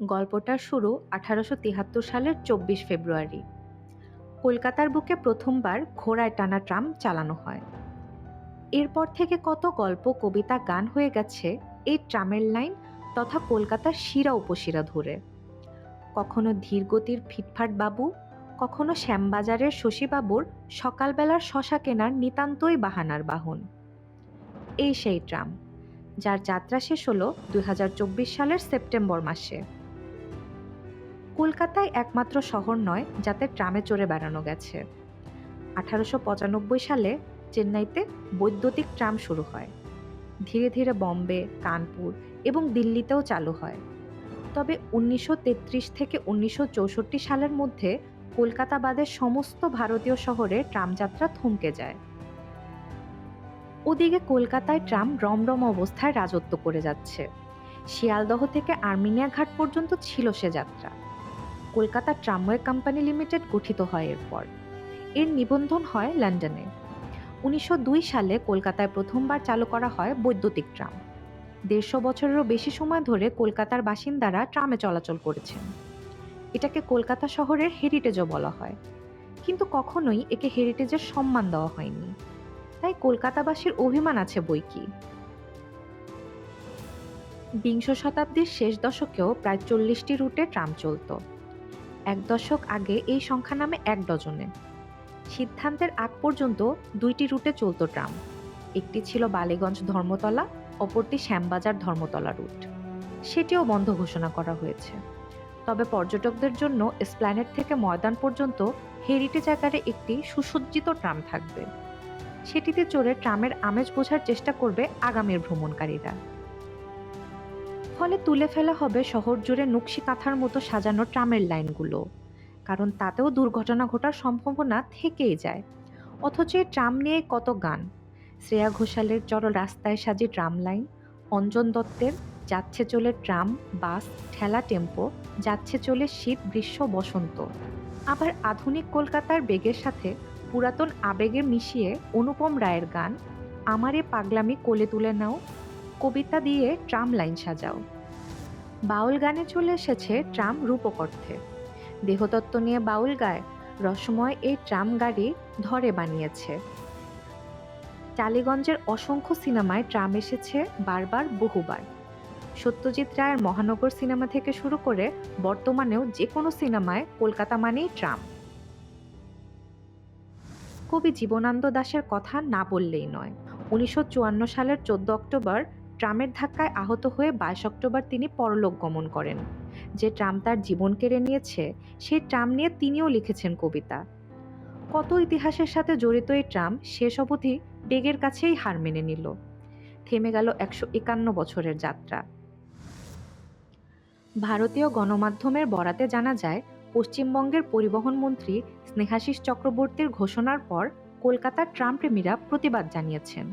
গল্পটার শুরু আঠারোশো সালের চব্বিশ ফেব্রুয়ারি। কলকাতার বুকে প্রথমবার ঘোড়ায় টানা ট্রাম চালানো হয়। এরপর থেকে কত গল্প, কবিতা, গান হয়ে গেছে এই ট্রামের লাইন তথা কলকাতার শিরা উপশিরা ধরে। কখনো ধীরগতির ফিটফাট বাবু, কখনো শ্যামবাজারের শশীবাবুর সকালবেলার শশা কেনার নিতান্তই বাহানার বাহন। এই সেই ট্রাম, যার যাত্রা শেষ হলো দুই হাজার চব্বিশ সালের সেপ্টেম্বর মাসে। কলকাতায় একমাত্র শহর নয়, যাতে ট্রামে চড়ে বেড়ানো গেছে। আঠারোশো পঁচানব্বই সালে চেন্নাইতে বৈদ্যুতিক ট্রাম শুরু হয়। ধীরে ধীরে বম্বে, কানপুর এবং দিল্লিতেও চালু হয়। তবে উনিশশো তেত্রিশ থেকে উনিশশো চৌষট্টি সালের মধ্যে কলকাতা বাদের সমস্ত ভারতীয় শহরে ট্রাম যাত্রা থমকে যায়। ওদিকে কলকাতায় ট্রাম রমরম অবস্থায় রাজত্ব করে যাচ্ছে। শিয়ালদহ থেকে আর্মেনিয়া ঘাট পর্যন্ত ছিল সে যাত্রা। কলকাতা ট্রামওয়ে কোম্পানি লিমিটেড গঠিত হয় এরপর। এর নিবন্ধন হয় লন্ডনে। উনিশশো দুই সালে কলকাতায় প্রথমবার চালু করা হয় বৈদ্যুতিক ট্রাম। দেড়শো বছরেরও বেশি সময় ধরে কলকাতার বাসিন্দারা ট্রামে চলাচল করেছেন। এটাকে কলকাতা শহরের হেরিটেজও বলা হয়। কিন্তু কখনোই একে হেরিটেজের সম্মান দেওয়া হয়নি। তাই কলকাতাবাসীর অভিমান আছে বই কি? বিংশ শতাব্দীর শেষ দশকেও প্রায় চল্লিশটি রুটে ট্রাম চলত। এক দশক আগে এই সংখ্যা নামে এক ডজনে। সিদ্ধান্তের আগ পর্যন্ত দুইটি রুটে চলত ট্রাম। একটি ছিল বালিগঞ্জ ধর্মতলা, অপরটি শ্যামবাজার ধর্মতলা রুট। সেটিও বন্ধ ঘোষণা করা হয়েছে। তবে পর্যটকদের জন্য স্প্ল্যানেট থেকে ময়দান পর্যন্ত হেরিটেজ আকারে একটি সুসজ্জিত ট্রাম থাকবে। সেটিতে চড়ে ট্রামের আমেজ বোঝার চেষ্টা করবে আগামীর ভ্রমণকারীরা। ফলে তুলে ফেলা হবে শহর জুড়ে নকশি কাঁথার মতো সাজানো ট্রামের লাইনগুলো। কারণ তাতেও দুর্ঘটনা ঘটার সম্ভাবনা থেকেই যায়। অথচ এই ট্রাম নিয়ে কত গান। শ্রেয়া ঘোষালের চড় রাস্তায় সাজি ট্রাম লাইন, অঞ্জন দত্তের যাচ্ছে চলে ট্রাম, বাস, ঠেলা টেম্পো, যাচ্ছে চলে শীত, গ্রীষ্ম, বসন্ত। আবার আধুনিক কলকাতার বেগের সাথে পুরাতন আবেগে মিশিয়ে অনুপম রায়ের গান, আমারে পাগলামি কোলে তুলে নাও কবিতা দিয়ে ট্রাম লাইন সাজাও। বাউল গানে চলে এসেছে ট্রাম রূপক অর্থে দেহতত্ত্ব নিয়ে বাউল গায় রসময় এই ট্রাম গাড়ি ধরে বানিয়েছে। টালিগঞ্জের অসংখ্য সিনেমায় ট্রাম এসেছে বারবার বহুবার। সত্যজিৎ রায়ের মহানগর সিনেমা থেকে শুরু করে বর্তমানেও যে কোনো সিনেমায় কলকাতা মানেই ট্রাম। কবি জীবনানন্দ দাশের কথা না বললেই নয়। উনিশশো সালের চোদ্দ অক্টোবর ট্রামের ধাক্কায় আহত হয়ে বাইশ অক্টোবর তিনি পরলোক গমন করেন। যে ট্রাম তার জীবন কেড়ে নিয়েছে, সেই ট্রাম নিয়ে তিনিও লিখেছেন কবিতা। কত ইতিহাসের সাথে জড়িত এই ট্রাম শেষ অবধি বেগের কাছেই হার মেনে নিল। থেমে গেল একশো একান্ন বছরের যাত্রা। ভারতীয় গণমাধ্যমের বরাতে জানা যায়, পশ্চিমবঙ্গের পরিবহন মন্ত্রী স্নেহাশিস চক্রবর্তীর ঘোষণার পর কলকাতার ট্রাম প্রেমীরা প্রতিবাদ জানিয়েছেন।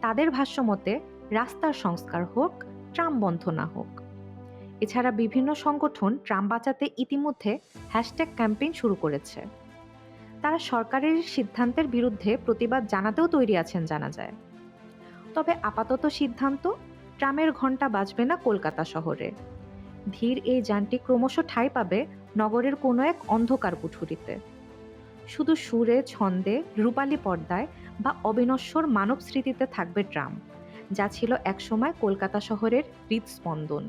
তাদের ভাষ্যমতে রাস্তার সংস্কার হোক, ট্রাম বন্ধ না হোক। এছাড়া বিভিন্ন সংগঠন ট্রাম বাঁচাতে ইতিমধ্যে হ্যাশট্যাগ ক্যাম্পেইন শুরু করেছে। তারা সরকারের সিদ্ধান্তের বিরুদ্ধে প্রতিবাদ জানাতেও তৈরি আছেন জানা যায়। তবে আপাতত সিদ্ধান্ত, ট্রামের ঘণ্টা বাজবে না কলকাতা শহরে। ধীর এই যানটি ক্রমশ ঠাঁই পাবে নগরের কোনো এক অন্ধকার কুঠুরিতে শুধু সুরে, ছন্দে, রূপালী পর্দায় বা অবিনশ্বর মানব স্মৃতিতে থাকবে ট্রাম। যা ছিল একসময় কলকাতা শহরের হৃদস্পন্দন।